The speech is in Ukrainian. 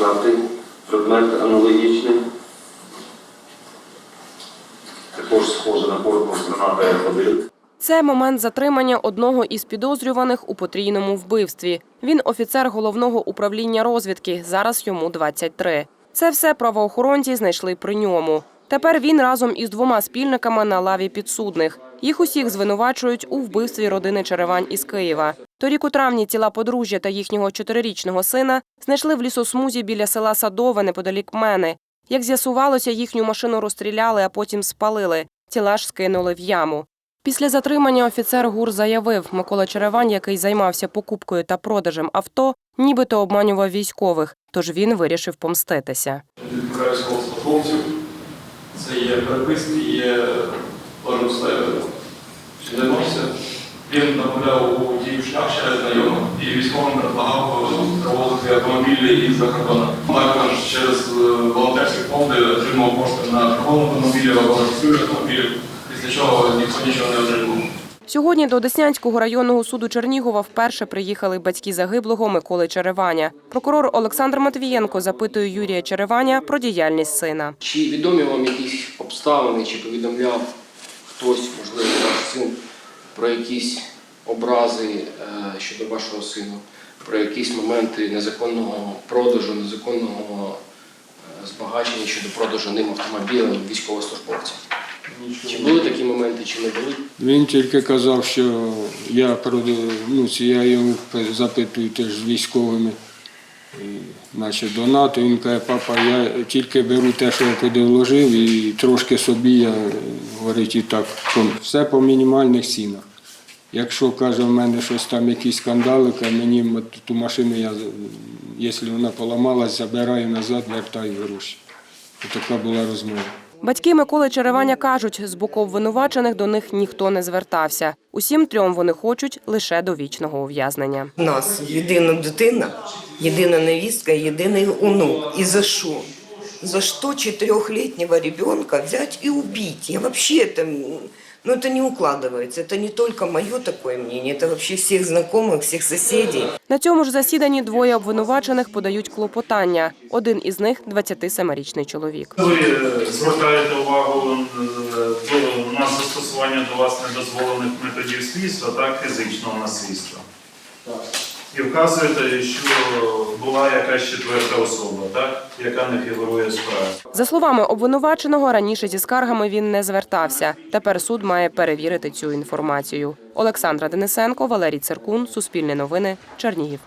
четвертий предмет аналогічний. Також схоже на корпус гранати F1. Це момент затримання одного із підозрюваних у потрійному вбивстві. Він офіцер головного управління розвідки. Зараз йому 23. Це все правоохоронці знайшли при ньому. Тепер він разом із двома спільниками на лаві підсудних. Їх усіх звинувачують у вбивстві родини Черевань із Києва. Торік у травні тіла подружжя та їхнього чотирирічного сина знайшли в лісосмузі біля села Садове неподалік Мени. Як з'ясувалося, їхню машину розстріляли, а потім спалили. Тіла ж скинули в яму. Після затримання офіцер ГУР заявив, Микола Черевань, який займався покупкою та продажем авто, нібито обманював військових, тож він вирішив помститися. військовослужбовців. Це є переписки, є все відноситься. Він направляв у дію шлях через знайомих і військовим предлагав проводити автомобілі із-за кордону. Також через е, волонтерські фонди отримав кошти на торгову автомобілів або цю автомобілів, після чого ніхто нічого не отримав. Сьогодні до Деснянського районного суду Чернігова вперше приїхали батьки загиблого Миколи Череваня. Прокурор Олександр Матвієнко запитує Юрія Череваня про діяльність сина. Чи відомі вам якісь обставини, чи повідомляв хтось, можливо, ваш син, про якісь образи е, щодо вашого сина, про якісь моменти незаконного продажу, незаконного е, збагачення щодо продажу ним автомобіля військовослужбовців? Чи були такі моменти, чи не були? Він тільки казав, що я ну, я його запитую теж з військовими, наче донати. Він каже, папа, я тільки беру те, що я туди вложив, і трошки собі я говорить і так. Все по мінімальних цінах. Якщо каже, в мене щось там якісь скандали, каже, мені ту машину я, якщо вона поламалась, забираю назад, вертаю гроші. Така була розмова. Батьки Миколи Череваня кажуть, з боку обвинувачених до них ніхто не звертався. Усім трьом вони хочуть лише довічного ув'язнення. У нас єдина дитина, єдина невістка, єдиний онук. І за що? За що чотирьохлітнього ребенка взять і убити? Я вообще это, ну это не укладывается. Это не только мое такое мнение, это вообще всех знакомых, всех соседей. На цьому ж засіданні двоє обвинувачених подають клопотання. Один із них – 27-річний чоловік. Ви е, звертаєте увагу е, до- на застосування до вас недозволених методів слідства та фізичного насильства. І вказуєте, що була якась четверта особа, так, яка не фігурує в справі. За словами обвинуваченого, раніше зі скаргами він не звертався. Тепер суд має перевірити цю інформацію. Олександра Денисенко, Валерій Циркун, Суспільне новини, Чернігів.